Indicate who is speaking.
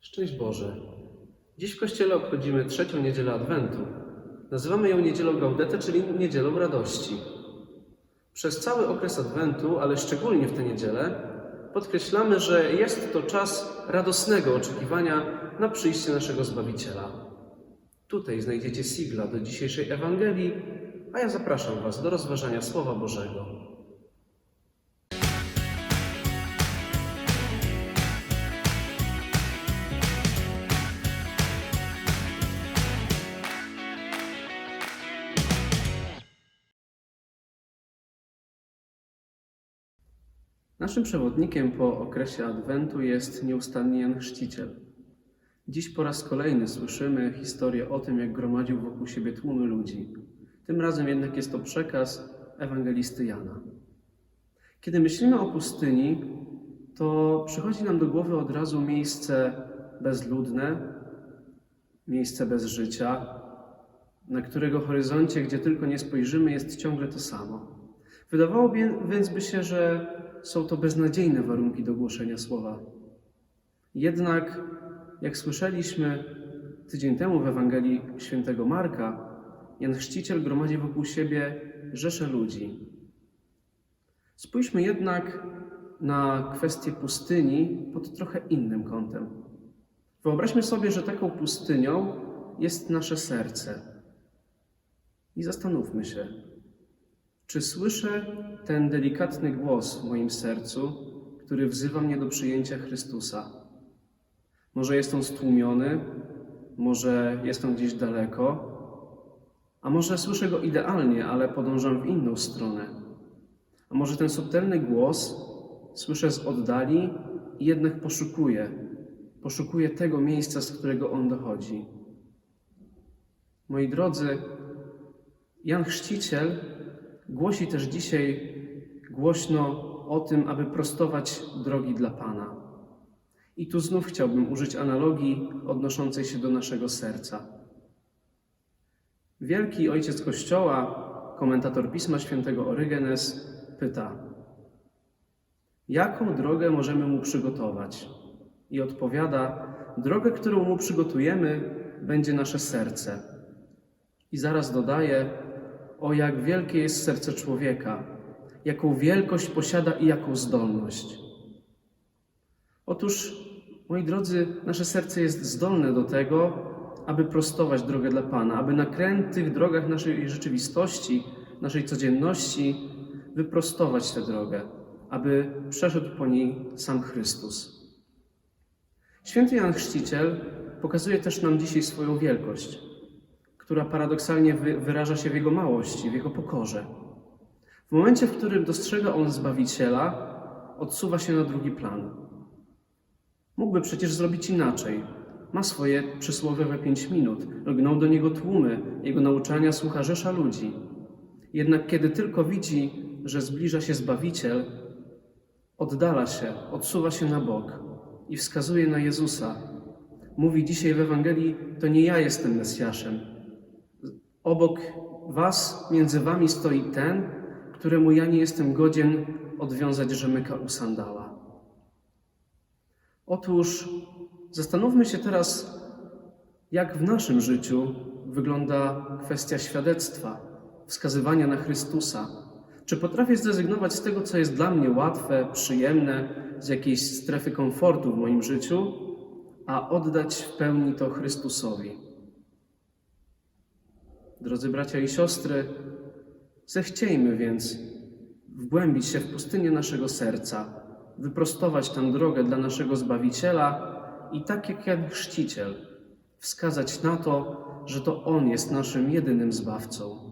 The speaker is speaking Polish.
Speaker 1: Szczęść Boże. Dziś w Kościele obchodzimy trzecią niedzielę Adwentu. Nazywamy ją Niedzielą Gaudete, czyli Niedzielą Radości. Przez cały okres Adwentu, ale szczególnie w tę niedzielę, podkreślamy, że jest to czas radosnego oczekiwania na przyjście naszego Zbawiciela. Tutaj znajdziecie sigla do dzisiejszej Ewangelii, a ja zapraszam Was do rozważania Słowa Bożego. Naszym przewodnikiem po okresie Adwentu jest nieustannie Jan Chrzciciel. Dziś po raz kolejny słyszymy historię o tym, jak gromadził wokół siebie tłumy ludzi. Tym razem jednak jest to przekaz ewangelisty Jana. Kiedy myślimy o pustyni, to przychodzi nam do głowy od razu miejsce bezludne, miejsce bez życia, na którego horyzoncie, gdzie tylko nie spojrzymy, jest ciągle to samo. Wydawałoby więc by się, że są to beznadziejne warunki do głoszenia słowa. Jednak, jak słyszeliśmy tydzień temu w Ewangelii świętego Marka, Jan Chrzciciel gromadzi wokół siebie rzesze ludzi. Spójrzmy jednak na kwestię pustyni pod trochę innym kątem. Wyobraźmy sobie, że taką pustynią jest nasze serce. I zastanówmy się, czy słyszę ten delikatny głos w moim sercu, który wzywa mnie do przyjęcia Chrystusa? Może jest on stłumiony, może jest on gdzieś daleko, a może słyszę go idealnie, ale podążam w inną stronę. A może ten subtelny głos słyszę z oddali i jednak poszukuję, poszukuję tego miejsca, z którego on dochodzi. Moi drodzy, Jan Chrzciciel głosi też dzisiaj głośno o tym, aby prostować drogi dla Pana. I tu znów chciałbym użyć analogii odnoszącej się do naszego serca. Wielki ojciec Kościoła, komentator Pisma Świętego Orygenes, pyta: Jaką drogę możemy mu przygotować? I odpowiada: Drogę, którą mu przygotujemy, będzie nasze serce. I zaraz dodaje: O jak wielkie jest serce człowieka, jaką wielkość posiada i jaką zdolność. Otóż, moi drodzy, nasze serce jest zdolne do tego, aby prostować drogę dla Pana, aby na krętych drogach naszej rzeczywistości, naszej codzienności wyprostować tę drogę, aby przeszedł po niej sam Chrystus. Święty Jan Chrzciciel pokazuje też nam dzisiaj swoją wielkość, która paradoksalnie wy, wyraża się w jego małości, w jego pokorze. W momencie, w którym dostrzega on Zbawiciela, odsuwa się na drugi plan. Mógłby przecież zrobić inaczej. Ma swoje przysłowiowe pięć minut, lgną do niego tłumy, jego nauczania słucha rzesza ludzi. Jednak kiedy tylko widzi, że zbliża się Zbawiciel, oddala się, odsuwa się na bok i wskazuje na Jezusa. Mówi dzisiaj w Ewangelii: To nie ja jestem Mesjaszem. Obok was, między wami stoi ten, któremu ja nie jestem godzien odwiązać rzemyka u sandała. Otóż zastanówmy się teraz, jak w naszym życiu wygląda kwestia świadectwa, wskazywania na Chrystusa. Czy potrafię zrezygnować z tego, co jest dla mnie łatwe, przyjemne, z jakiejś strefy komfortu w moim życiu, a oddać w pełni to Chrystusowi? Drodzy bracia i siostry, Zechciejmy więc wgłębić się w pustynię naszego serca, wyprostować tę drogę dla naszego Zbawiciela i tak jak Jan Chrzciciel, wskazać na to, że to On jest naszym jedynym Zbawcą.